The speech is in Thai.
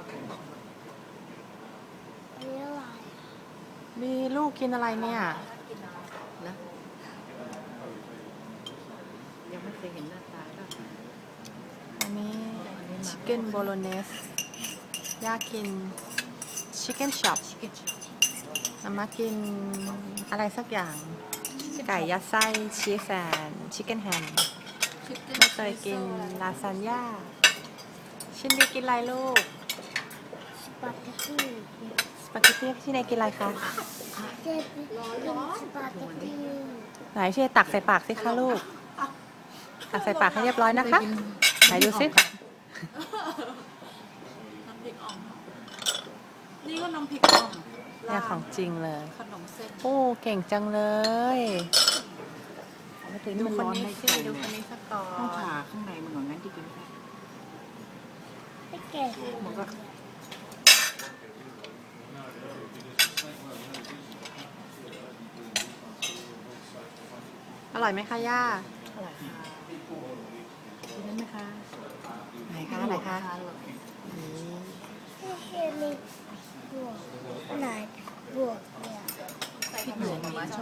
อสของบอกหน่อยอันนี้อะไรมีลูกกินอะไรเนี่ย นะยังไม่เคยเห็นหน้าตาอันนี้ชิคเก้นโบโลเนสยากินชิคเก้นช็อปนามากินอะไรสักอย่าง ไก่ยัดไส้ชีสแอนชิคเก้นแฮมไม่เคยกินลาซานญ่าชินดีกินอะไรลูก ปาเกตตี้สปาเกตตี้ที่ไหนกินอะไรคะเจ็บกินสปาเกตตี้ไหนช่วยตักใส่ปากสิคะลูก ตักใส่ปากให้เรียบร้อยนะคะ ไหนดูสิน้ำพริกอ่องนี่ก็น้ำพริกอ่องเนี่ยของจริงเลย ขนมเส้น โอ้เก่งจังเลยดูคนนี้สิดูคนนี้สักก่อต้องผ่านข้างในมันเหมือนงั้นที่กินได้ไม่เก่ง มันก็ อร่อยไหมคะย่า อร่อยค่ะกินได้ไหมคะไหนคะไหนคะอร่อยนี่ไม่เคยมีบวกไหนบวกเนี่ย พริกหนุ่มมาม่าชอบ